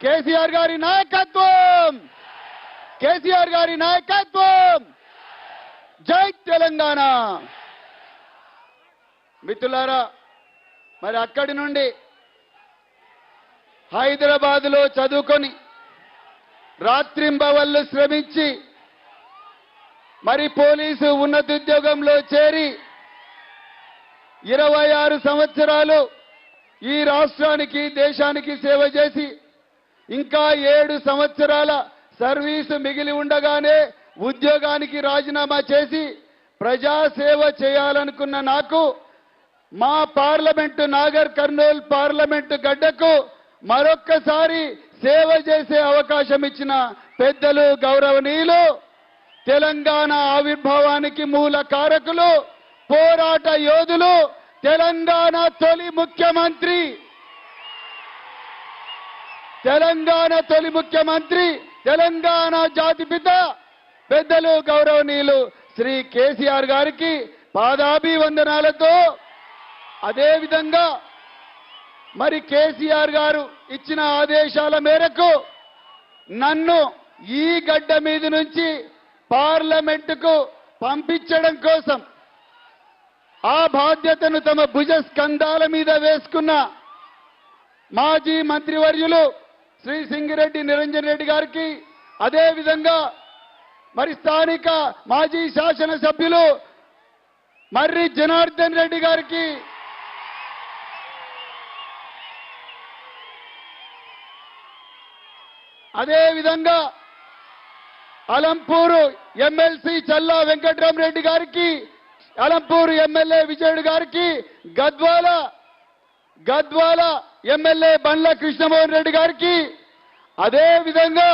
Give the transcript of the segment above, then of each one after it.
కేసీఆర్ గారి నాయకత్వం! కేసీఆర్ గారి నాయకత్వం! జై తెలంగాణ! మిత్రులారా మరి అక్కడి నుండి హైదరాబాదులో చదువుకొని రాత్రింబవళ్ళు శ్రమించి మరి పోలీసు ఉన్నతోద్యోగంలో చేరి ఇరవై ఆరు సంవత్సరాలు ఈ రాష్ట్రానికి దేశానికి సేవ చేసి ఇంకా ఏడు సంవత్సరాల సర్వీసు మిగిలి ఉండగానే ఉద్యోగానికి రాజీనామా చేసి ప్రజాసేవ చేయాలనుకున్న నాకు మా పార్లమెంటు నాగర్ కర్నూల్ పార్లమెంటు గడ్డకు మరొక్కసారి సేవ చేసే అవకాశం ఇచ్చిన పెద్దలు గౌరవనీయులు తెలంగాణ ఆవిర్భావానికి మూల కారకులు పోరాట యోధులు తెలంగాణ తొలి ముఖ్యమంత్రి తెలంగాణ తొలి ముఖ్యమంత్రి తెలంగాణ జాతిపిత పెద్దలు గౌరవనీయులు శ్రీ కేసీఆర్ గారికి పాదాభివందనాలతో అదే విధంగా మరి కేసీఆర్ గారు ఇచ్చిన ఆదేశాల మేరకు నన్ను ఈ గడ్డ మీద నుంచి పార్లమెంటుకు పంపించడం కోసం ఆ బాధ్యతను తమ భుజ స్కంధాల మీద వేసుకున్న మాజీ మంత్రివర్యులు శ్రీ సింగిరెడ్డి నిరంజన్ రెడ్డి గారికి అదే విధంగా మరి స్థానిక మాజీ శాసనసభ్యులు మర్రి జనార్దన్ రెడ్డి గారికి అదే విధంగా అలంపూరు ఎమ్మెల్సీ చల్లా వెంకట్రామరెడ్డి గారికి అలంపూరు ఎమ్మెల్యే విజయుడు గారికి గద్వాల గద్వాల ఎమ్మెల్యే బండ్ల కృష్ణమోహన్ రెడ్డి గారికి అదే విధంగా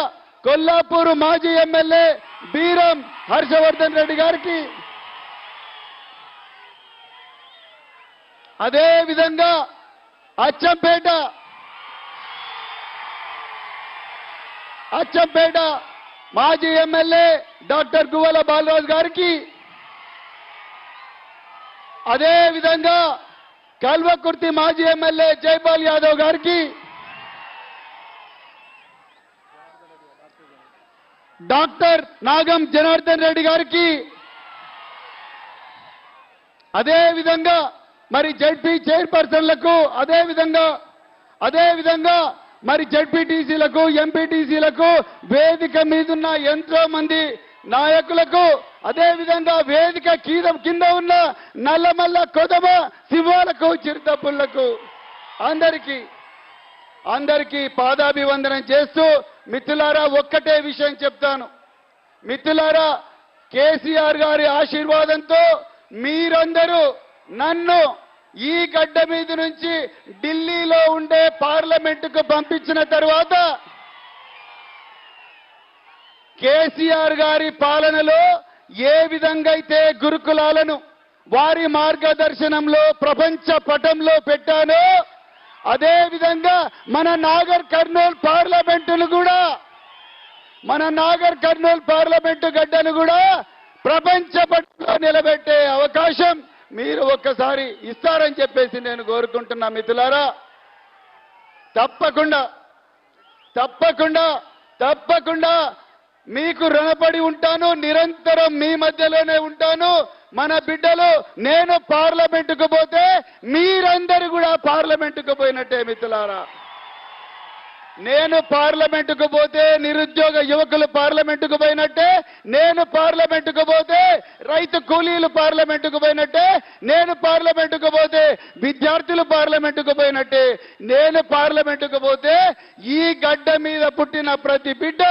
కొల్లాపూర్ మాజీ ఎమ్మెల్యే బీరం హర్షవర్ధన్ రెడ్డి గారికి అదే విధంగా అచ్చంపేట అచ్చంపేట మాజీ ఎమ్మెల్యే డాక్టర్ గువ్వల బాలరాజు గారికి అదే విధంగా కల్వకుర్తి మాజీ ఎమ్మెల్యే జైపాల్ యాదవ్ గారికి డాక్టర్ నాగం జనార్దన్ రెడ్డి గారికి అదే విధంగా మరి జడ్పీ చైర్పర్సన్లకు అదే విధంగా అదే విధంగా మరి జడ్పీటీసీలకు ఎంపీటీసీలకు వేదిక మీదున్న ఎంతో మంది నాయకులకు అదేవిధంగా వేదిక కీద కింద ఉన్న నల్లమల్ల కొదమ శివాలకు చిరుతపుళ్ళకు అందరికీ అందరికీ పాదాభివందనం చేస్తూ మిత్రులారా ఒక్కటే విషయం చెప్తాను. మిత్రులారా కేసీఆర్ గారి ఆశీర్వాదంతో మీరందరూ నన్ను ఈ గడ్డ మీద నుంచి ఢిల్లీలో ఉండే పార్లమెంటుకు పంపించిన తర్వాత కేసీఆర్ గారి పాలనలో ఏ విధంగా అయితే గురుకులాలను వారి మార్గదర్శనంలో ప్రపంచ పటంలో పెట్టానో అదే విధంగా మన నాగర్ కర్నూల్ పార్లమెంటును కూడా మన నాగర్ కర్నూల్ పార్లమెంటు గడ్డను కూడా ప్రపంచ పటంలో నిలబెట్టే అవకాశం మీరు ఒక్కసారి ఇస్తారని చెప్పేసి నేను కోరుకుంటున్నా మిత్రులారా. తప్పకుండా తప్పకుండా తప్పకుండా మీకు రుణపడి ఉంటాను నిరంతరం మీ మధ్యలోనే ఉంటాను. మన బిడ్డలు నేను పార్లమెంటుకు పోతే మీరందరూ కూడా పార్లమెంటుకు పోయినట్టే మిత్రులారా. నేను పార్లమెంటుకు పోతే నిరుద్యోగ యువకులు పార్లమెంటుకు పోయినట్టే నేను పార్లమెంటుకు పోతే రైతు కూలీలు పార్లమెంటుకు పోయినట్టే నేను పార్లమెంటుకు పోతే విద్యార్థులు పార్లమెంటుకు పోయినట్టే నేను పార్లమెంటుకు పోతే ఈ గడ్డ మీద పుట్టిన ప్రతి బిడ్డ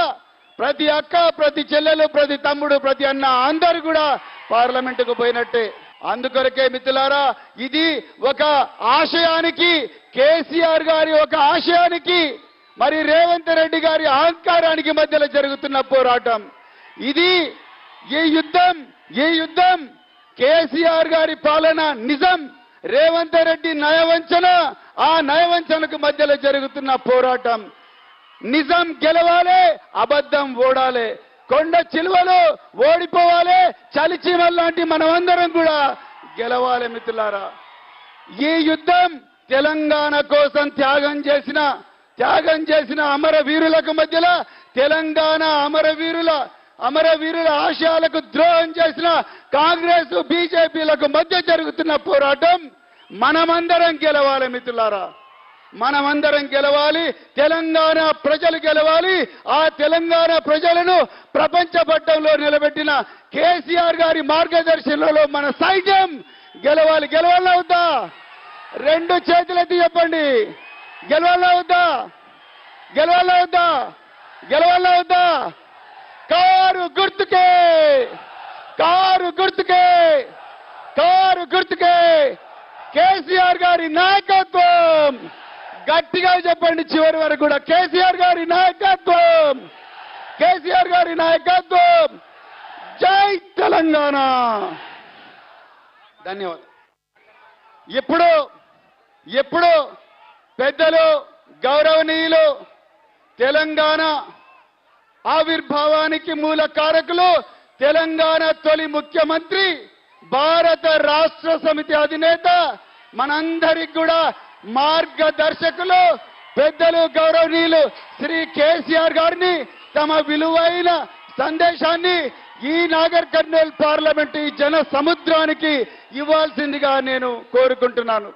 ప్రతి అక్క ప్రతి చెల్లెలు ప్రతి తమ్ముడు ప్రతి అన్న అందరు కూడా పార్లమెంటుకు పోయినట్టే. అందుకొరకే మిత్రులారా ఇది ఒక ఆశయానికి కేసీఆర్ గారి ఒక ఆశయానికి మరి రేవంత్ రెడ్డి గారి అహంకారానికి మధ్యలో జరుగుతున్న పోరాటం. ఇది ఈ యుద్ధం ఈ యుద్ధం? కేసీఆర్ గారి పాలన నిజం రేవంత్ రెడ్డి నయవంచన ఆ నయవంచనకు మధ్యలో జరుగుతున్న పోరాటం. నిజం గెలవాలి అబద్ధం ఓడాలి. కొండ చిలువలు ఓడిపోవాలి చలిచీమల్లాంటి మనమందరం కూడా గెలవాలి మిత్రులారా. ఈ యుద్ధం తెలంగాణ కోసం త్యాగం చేసిన త్యాగం చేసిన అమరవీరులకు మధ్యలో తెలంగాణ అమరవీరుల అమరవీరుల ఆశయాలకు ద్రోహం చేసిన కాంగ్రెస్ బీజేపీలకు మధ్య జరుగుతున్న పోరాటం మనమందరం గెలవాలి మిత్రులారా. మనమందరం గెలవాలి తెలంగాణ ప్రజలు గెలవాలి. ఆ తెలంగాణ ప్రజలను ప్రపంచ పట్టంలో నిలబెట్టిన కేసీఆర్ గారి మార్గదర్శనంలో మన సైన్యం గెలవాలి. గెలవాలా వద్దా? రెండు చేతులెత్తి చెప్పండి. గెలవాలా వద్దా? గెలవాలా వద్దా? గెలవాలా వద్దా? కారు గుర్తుకే! కారు గుర్తుకే! కారు గుర్తుకే! కేసీఆర్ గారి నాయకత్వం! గట్టిగా చెప్పండి చివరి వరకు కూడా. కేసీఆర్ గారి నాయకత్వం. కేసీఆర్ గారి నాయకత్వం. జై తెలంగాణ. ధన్యవాదాలు. ఎప్పుడు ఎప్పుడు పెద్దలు గౌరవనీయులు తెలంగాణ ఆవిర్భావానికి మూల కారకులు తెలంగాణ తొలి ముఖ్యమంత్రి భారత రాష్ట్ర సమితి అధినేత మనందరికి కూడా మార్గదర్శకులు పెద్దలు గౌరవనీయులు శ్రీ కేసీఆర్ గారిని తమ విలువైన సందేశాన్ని ఈ నాగర్ కర్నూల్ పార్లమెంట్ ఈ జన సముద్రానికి ఇవ్వాల్సిందిగా నేను కోరుకుంటున్నాను.